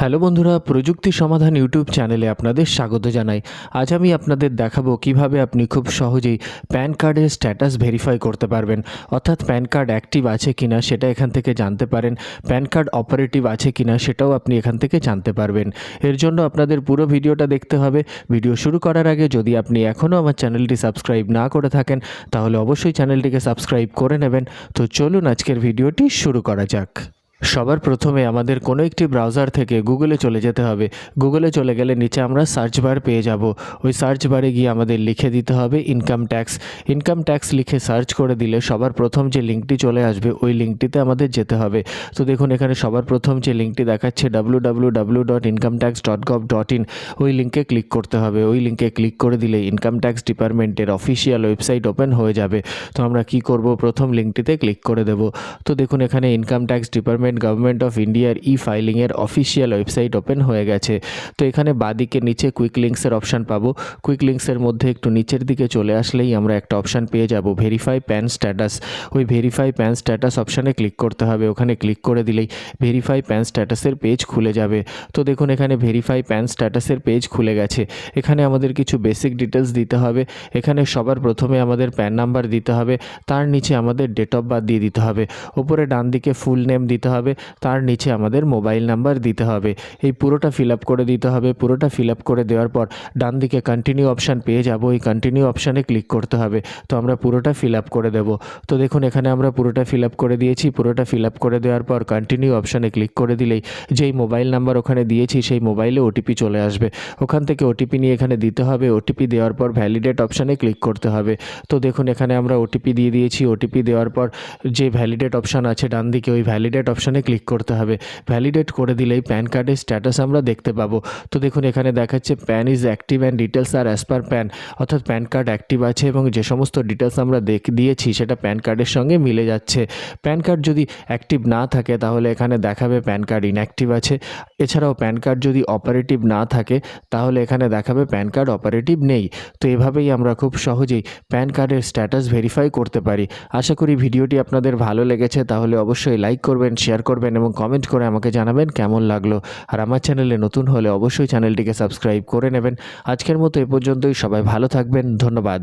Hello বন্ধুরা, প্রযুক্তি সমাধান ইউটিউব চ্যানেলে আপনাদের স্বাগত জানাই। আজ আমি আপনাদের দেখাবো কীভাবে আপনি খুব সহজেই প্যান কার্ডের স্ট্যাটাস ভেরিফাই করতে পারবেন। অর্থাৎ প্যান কার্ড অ্যাক্টিভ আছে কিনা সেটা এখান থেকে জানতে পারেন। প্যান কার্ড অপারেটিভ আছে কিনা সেটাও আপনি এখান থেকে জানতে পারবেন। এর জন্য আপনাদের পুরো ভিডিওটা দেখতে হবে। ভিডিও শুরু করার আগে যদি আপনি এখনও আমার চ্যানেলটি সাবস্ক্রাইব না করে থাকেন, তাহলে অবশ্যই চ্যানেলটিকে সাবস্ক্রাইব করে নেবেন। তো চলুন আজকের ভিডিওটি শুরু করা যাক। সবার প্রথমে আমাদের কোনো একটি ব্রাউজার থেকে গুগলে চলে যেতে হবে। গুগলে চলে গেলে নিচে আমরা সার্চ বার পেয়ে যাব। ওই সার্চ বারে গিয়ে আমাদের লিখে দিতে হবে ইনকাম ট্যাক্স ইনকাম ট্যাক্স লিখে সার্চ করে দিলে সবার প্রথম যে লিঙ্কটি চলে আসবে, ওই লিঙ্কটিতে আমাদের যেতে হবে। তো দেখুন, এখানে সবার প্রথম যে লিঙ্কটি দেখাচ্ছে W dot income tax dot gov dot in ওই লিঙ্কে ক্লিক করতে হবে। ওই লিঙ্কে ক্লিক করে দিলে ইনকাম ট্যাক্স ডিপার্টমেন্টের অফিসিয়াল ওয়েবসাইট ওপেন হয়ে যাবে। তো আমরা কি করব? প্রথম লিঙ্কটিতে ক্লিক করে দেব। তো দেখুন, এখানে income tax department government of ইন্ডিয়ার ই ফাইলিংয়ের অফিসিয়াল ওয়েবসাইট ওপেন হয়ে গেছে। তো এখানে বাদিকে নিচে কুইক লিঙ্কসের অপশান পাবো। কুইক লিঙ্কসের মধ্যে একটু নিচের দিকে চলে আসলেই আমরা একটা অপশান পেয়ে যাব। ভেরিফাই প্যান স্ট্যাটাস ওই ভেরিফাই প্যান স্ট্যাটাস অপশানে ক্লিক করতে হবে। ওখানে ক্লিক করে দিলেই ভেরিফাই প্যান স্ট্যাটাসের পেজ খুলে যাবে। তো দেখুন এখানে ভেরিফাই প্যান স্ট্যাটাসের পেজ খুলে গেছে। এখানে আমাদের কিছু বেসিক ডিটেলস দিতে হবে। এখানে সবার প্রথমে আমাদের প্যান নাম্বার দিতে হবে। তার নিচে আমাদের ডেট অফ বার্থ দিয়ে দিতে হবে। ওপরে ডান দিকে ফুল নেম দিতে হবে। তার নিচে আমাদের মোবাইল নাম্বার দিতে হবে। এই পুরোটা ফিল আপ করে দিতে হবে। পুরোটা ফিল আপ করে দেওয়ার পর ডান দিকে কন্টিনিউ অপশান পেয়ে যাব। এই কন্টিনিউ অপশানে ক্লিক করতে হবে। তো আমরা পুরোটা ফিল আপ করে দেব। তো দেখুন, এখানে আমরা পুরোটা ফিল আপ করে দিয়েছি। পুরোটা ফিল আপ করে দেওয়ার পর কন্টিনিউ অপশানে ক্লিক করে দিলেই যেই মোবাইল নাম্বার ওখানে দিয়েছি, সেই মোবাইলে ওটিপি চলে আসবে। ওখান থেকে ওটিপি নিয়ে এখানে দিতে হবে। ওটিপি দেওয়ার পর ভ্যালিডেট অপশানে ক্লিক করতে হবে। তো দেখুন, এখানে আমরা ওটিপি দিয়ে দিয়েছি। ওটিপি দেওয়ার পর যে ভ্যালিডেট অপশান আছে, ডান দিকে ওই ভ্যালিডেট অপশানে ক্লিক করতে হবে। ভ্যালিডেট করে দিলেই প্যান কার্ডের স্ট্যাটাস আমরা দেখতে পাবো। তো দেখুন, এখানে দেখাচ্ছে PAN is active and details are as per PAN অর্থাৎ প্যান কার্ড অ্যাক্টিভ আছে এবং যে সমস্ত ডিটেলস আমরা দেখ, দিয়েছি সেটা প্যান কার্ডের সঙ্গে মিলে যাচ্ছে। প্যান কার্ড যদি অ্যাক্টিভ না থাকে তাহলে এখানে দেখাবে প্যান কার্ড ইনঅ্যাক্টিভ আছে। এছাড়াও প্যান কার্ড যদি অপারেটিভ না থাকে তাহলে এখানে দেখাবে প্যান কার্ড অপারেটিভ নেই। তো এভাবেই আমরা খুব সহজেই প্যান কার্ডের স্ট্যাটাস ভেরিফাই করতে পারি। আশা করি ভিডিওটি আপনাদের ভালো লেগেছে, তাহলে অবশ্যই লাইক করবেন শেয়ার করবেন এবং কমেন্ট করে আমাকে জানাবেন কেমন লাগল। আর আমার চ্যানেলে নতুন হলে অবশ্যই চ্যানেলটিকে সাবস্ক্রাইব করে নেবেন। আজকের মতো এ পর্যন্তই, সবাই ভালো থাকবেন, ধন্যবাদ।